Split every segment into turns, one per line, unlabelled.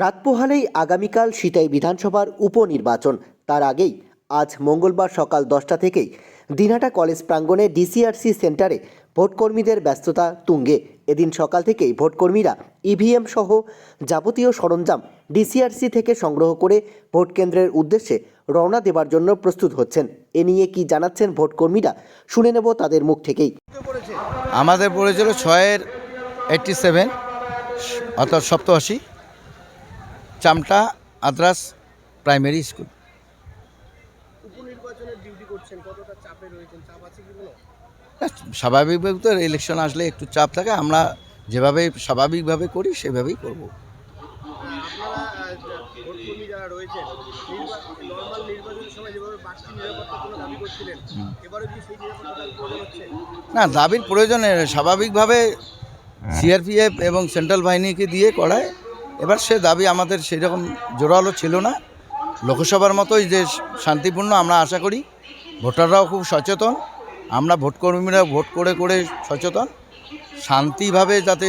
রাত পোহালেই আগামীকাল সিতাই বিধানসভার উপনির্বাচন। তার আগেই আজ মঙ্গলবার সকাল দশটা থেকেই দিনহাটা কলেজ প্রাঙ্গণে ডিসিআরসি সেন্টারে ভোটকর্মীদের ব্যস্ততা তুঙ্গে। এদিন সকাল থেকেই ভোটকর্মীরা ইভিএম সহ যাবতীয় সরঞ্জাম ডিসিআরসি থেকে সংগ্রহ করে ভোট কেন্দ্রের উদ্দেশ্যে রওনা দেবার জন্য প্রস্তুত হচ্ছেন। এ নিয়ে কি জানাচ্ছেন ভোটকর্মীরা শুনে নেব তাদের মুখ থেকেই।
আমাদের পড়েছিল ছয়ের এইটটি সেভেন অর্থাৎ সপ্তআশি। Chamta Adras primary school.
উপনির্বাচনের duty করছেন কতটা চাপে রয়েছেন? চাপ আছে কি কোনো?
স্বাভাবিকভাবে তো ইলেকশন আসলে একটু চাপ থাকে আমরা যেভাবে স্বাভাবিকভাবে করি সেভাবেই করব। না দাবির প্রয়োজনে স্বাভাবিকভাবে সিআরপিএফ এবং সেন্ট্রাল বাহিনীকে দিয়ে করায় এবার সে দাবি আমাদের সেরকম জোরালো ছিল না। লোকসভার মতোই যে শান্তিপূর্ণ আমরা আশা করি, ভোটাররাও খুব সচেতন। আমরা ভোটকর্মীরা ভোট করে করে সচেতন। শান্তিভাবে যাতে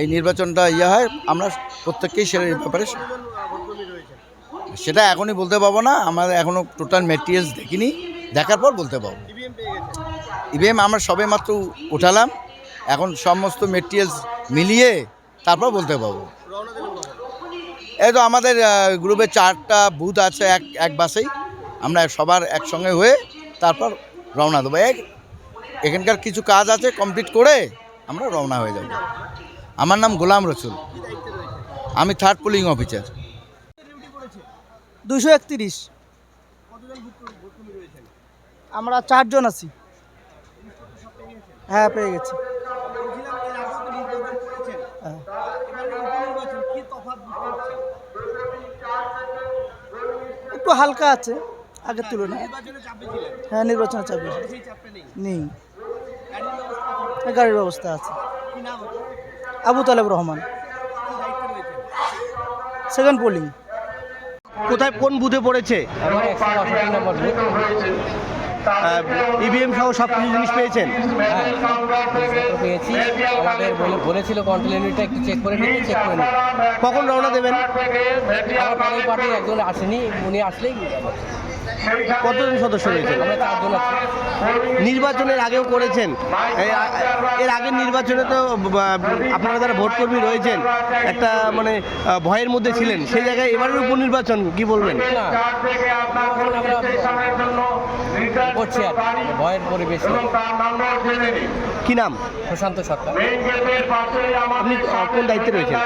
এই নির্বাচনটা ইয়ে হয়, আমরা প্রত্যেককেই সে ব্যাপারে সেটা এখনই বলতে পারব না। আমাদের এখনও টোটাল মেটেরিয়ালস দেখিনি। দেখার পর বলতে পারব।
ইভিএম
আমরা সবে মাত্র উঠালাম। এখন সমস্ত মেটেরিয়ালস মিলিয়ে তারপর বলতে পারব। এই তো আমাদের গ্রুপে চারটা বুথ আছে এক এক বাসেই। আমরা সবার একসঙ্গে হয়ে তারপর রওনা দেবো। এক এখানকার কিছু কাজ আছে কমপ্লিট করে আমরা রওনা হয়ে যাব। আমার নাম গোলাম রসুল। আমি থার্ড পুলিং অফিসার
দুশো একত্রিশ। আমরা চারজন আছি। হ্যাঁ পেয়ে গেছি। হ্যাঁ।
এবারে উপনির্বাচন কি তফাৎ বুঝতে পারছেন
একটু হালকা আছে, আগের তুলনায়। হ্যাঁ নির্বাচনের চাপে
নেই। গাড়ির ব্যবস্থা আছে?
আবু তালেব রহমান। সেকেন্ড পোলিং
কোথায় কোন বুথে পড়েছে? ইভিএম সহ সব কিছু জিনিস পেয়েছেন?
হ্যাঁ পেয়েছি। আমাদের বলে বলেছিল কন্ট্রোল ইউনিটটা একটু চেক করে নিতে চেক করে
কখন রওনা দেবেন?
আমার পরের পার্টির একজন আসেনি উনি আসলেই
কতজন সদস্য রয়েছেন নির্বাচনের আগেও করেছেন। এর আগের নির্বাচনে তো আপনারা যারা ভোটকর্মী রয়েছেন একটা মানে ভয়ের মধ্যে ছিলেন। সেই জায়গায় এবারের উপনির্বাচন কি বলবেন?
করছি আর ভয়ের পরিবেশ।
কি নাম?
প্রশান্ত সরকার।
আপনি কোন দায়িত্বে রয়েছেন?